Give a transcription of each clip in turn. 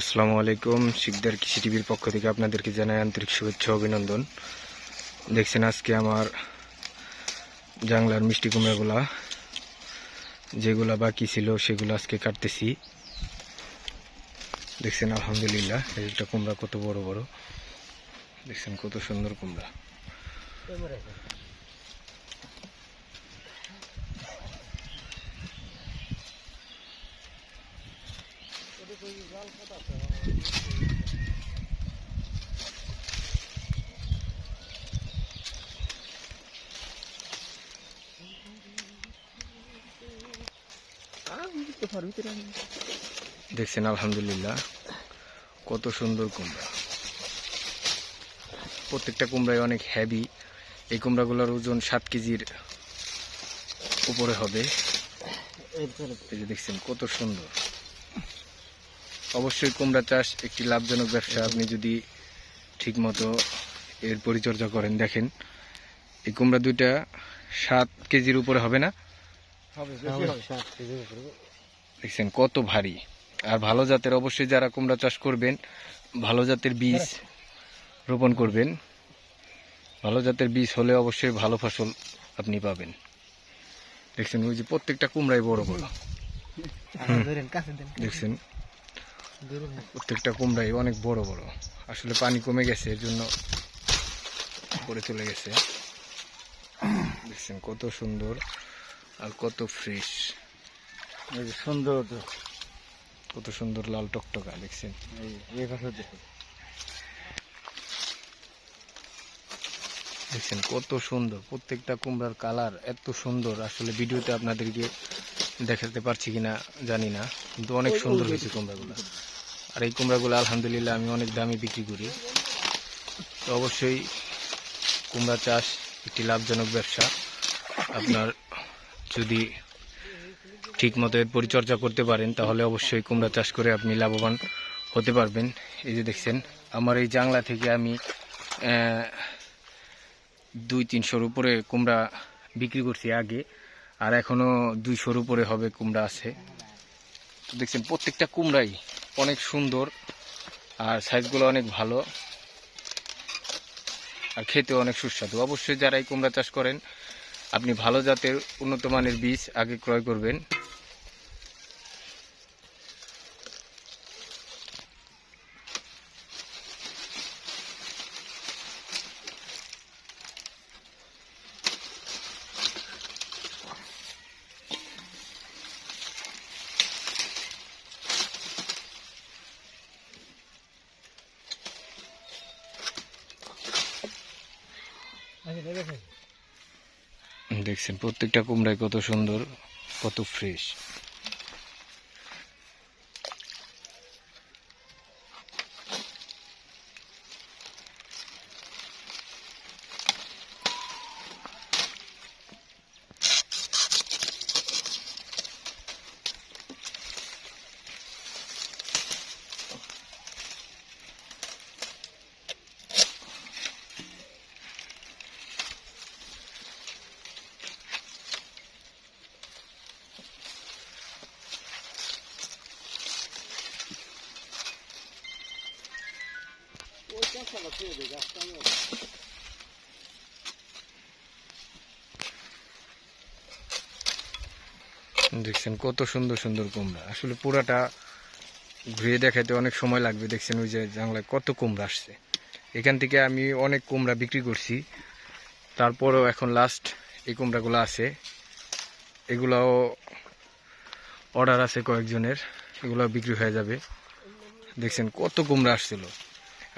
আসসালামু আলাইকুম। শিকদার কৃষি টিভির পক্ষ থেকে আপনাদেরকে জানাই আন্তরিক শুভেচ্ছা অভিনন্দন। দেখছেন আজকে আমার জাংলার মিষ্টি কুমড়াগুলা। যেগুলা বাকি ছিল, সেগুলো আজকে কাটতেছি। দেখছেন, আলহামদুলিল্লাহ একটা কুমড়া কত বড় বড়। দেখছেন কত সুন্দর কুমড়া। দেখছেন, আলহামদুলিল্লাহ। কত সুন্দর কুমড়া। প্রত্যেকটা কুমড়ায় অনেক হেভি এই কুমড়াগুলোর ওজন সাত কেজির উপরে হবে। দেখছেন, কত সুন্দর। অবশ্যই কুমড়া চাষ একটি লাভজনক ব্যবসা। আপনি যদি ঠিকমতো এর পরিচর্যা করেন দেখেন এই কুমড়া দুইটা সাত কেজির উপরে হবে না? দেখছেন কত ভারী। আর ভালো জাতের অবশ্যই যারা কুমড়া চাষ করবেন ভালো জাতের বীজ রোপণ করবেন ভালো জাতের বীজ হলে অবশ্যই ভালো ফসল আপনি পাবেন। দেখছেন ওই যে প্রত্যেকটা কুমড়াই বড় বড়। দেখছেন প্রত্যেকটা কুমড়াই অনেক বড় বড়। আসলে পানি কমে গেছে এর জন্য পরে চলে গেছে। দেখছেন কত সুন্দর আর কত ফ্রেশ সুন্দর কত সুন্দর লাল টকটকা, দেখছেন? দেখছেন কত সুন্দর, প্রত্যেকটা কুমড়ার কালার এত সুন্দর। আসলে ভিডিওতে আপনাদেরকে দেখাতে পারছি কিনা জানি না কিন্তু অনেক সুন্দর হয়েছে কুমড়াগুলো। আর এই কুমড়াগুলো আলহামদুলিল্লাহ আমি অনেক দামে বিক্রি করি। তো অবশ্যই কুমড়া চাষ একটি লাভজনক ব্যবসা। আপনার যদি ঠিক মতো এর পরিচর্যা করতে পারেন তাহলে অবশ্যই কুমড়া চাষ করে আপনি লাভবান হতে পারবেন। এই যে দেখছেন আমার এই জাংলা থেকে আমি দুই তিনশোর উপরে কুমড়া বিক্রি করছি আগে। আর এখনও দুইশোর উপরে হবে কুমড়া আছে। তো দেখছেন, প্রত্যেকটা কুমড়াই অনেক সুন্দর আর সাইজগুলো অনেক ভালো আর খেতে অনেক সুস্বাদু। অবশ্যই যারা এই কুমড়া চাষ করেন, আপনি ভালো জাতের উন্নত মানের বীজ আগে ক্রয় করবেন। দেখছেন প্রত্যেকটা কুমড়ায় কত সুন্দর কত ফ্রেশ দেখছেন কত সুন্দর সুন্দর কুমড়া। আসলে পুরাটা ঘুরে দেখাতে অনেক সময় লাগবে, দেখছেন ওই যে জানলায় কত কুমড়া আসছে। এখান থেকে আমি অনেক কুমড়া বিক্রি করছি। তারপরেও এখন লাস্ট এই কুমড়াগুলো আছে। এগুলাও অর্ডার আছে কয়েকজনের। এগুলো বিক্রি হয়ে যাবে। দেখছেন কত কুমড়া আসছিল।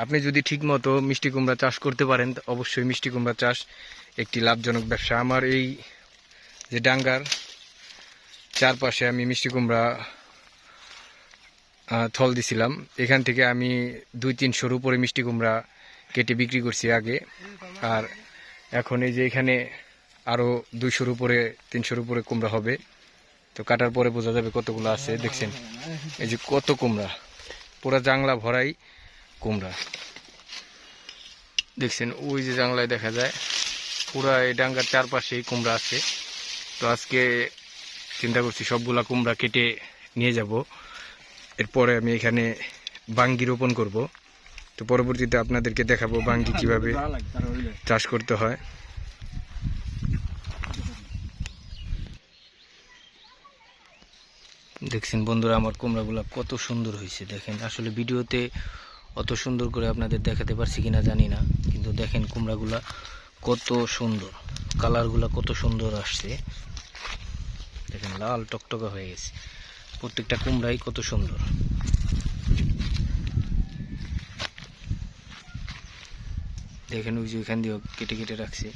আপনি যদি ঠিকমতো মিষ্টি কুমড়া চাষ করতে পারেন অবশ্যই মিষ্টি কুমড়া চাষ একটি লাভজনক ব্যবসা। আমার এই যে ডাঙ্গার চারপাশে আমি মিষ্টি কুমড়া থল দিছিলাম। এখান থেকে আমি দুই তিনশোর উপরে মিষ্টি কুমড়া কেটে বিক্রি করছি আগে। আর এখন এই যে এখানে আরও দুইশোর উপরে, তিনশোর উপরে কুমড়া হবে। তো কাটার পরে বোঝা যাবে কতগুলো আছে। দেখছেন, এই যে কত কুমড়া। পুরা জাংলা ভরাই কুমড়া। দেখছেন, ওই যে জাংলায় দেখা যায়, পুরা এই ডাঙ্গার চারপাশেই কুমড়া আছে। তো আজকে চিন্তা করছি সবগুলা কুমড়া কেটে নিয়ে যাব। এরপরে আমি এখানে বাঙ্গি রোপণ করব। তো পরবর্তীতে আপনাদেরকে দেখাবো বাঙ্গি কীভাবে চাষ করতে হয়। দেখছেন বন্ধুরা, আমার কুমড়াগুলো কত সুন্দর হয়েছে। দেখেন, আসলে ভিডিওতে অত সুন্দর করে আপনাদের দেখাতে পারছি কিনা জানি না, কিন্তু দেখেন কুমড়াগুলা কত সুন্দর, কালারগুলা কত সুন্দর আসছে। দেখেন লাল টকটকা হয়ে গেছে। প্রত্যেকটা কুমড়াই কত সুন্দর। দেখেন ওই যে ওইখান দিয়েও কেটে কেটে রাখছে।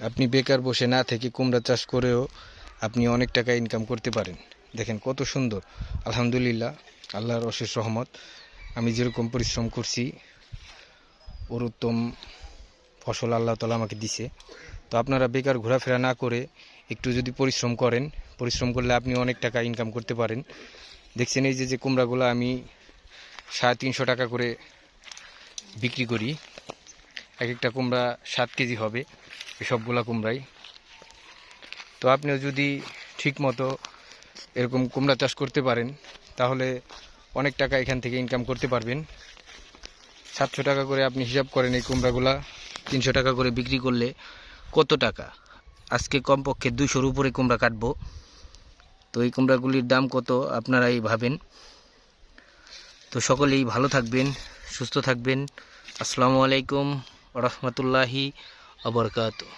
আপনি বেকার বসে না থেকে কুমড়া চাষ করেও আপনি অনেক টাকা ইনকাম করতে পারেন। দেখেন কত সুন্দর। আলহামদুলিল্লাহ, আল্লাহর অশেষ রহমত। আমি যেরকম পরিশ্রম করছি, ওর উত্তম ফসল আল্লাহ তালা আমাকে দিছে। তো আপনারা বেকার ঘোরাফেরা না করে একটু যদি পরিশ্রম করেন, পরিশ্রম করলে আপনি অনেক টাকা ইনকাম করতে পারেন। দেখছেন এই যে যে কুমড়াগুলো আমি সাড়ে তিনশো টাকা করে বিক্রি করি। এক একটা কুমড়া সাত কেজি হবে। এই সবগুলা কুমড়াই। তো আপনিও যদি ঠিক মতো এরকম কুমড়া চাষ করতে পারেন, তাহলে অনেক টাকা এখান থেকে ইনকাম করতে পারবেন। সাতশো টাকা করে আপনি হিসাব করেন এই কুমড়াগুলা, তিনশো টাকা করে বিক্রি করলে কত টাকা? আজকে কমপক্ষে দুশোর উপরে কুমড়া কাটবো। তো এই কুমড়াগুলির দাম কত আপনারাই ভাবেন। তো সকলেই ভালো থাকবেন, সুস্থ থাকবেন। আসসালামু আলাইকুম রহমতুল্লাহি wabarakatuh.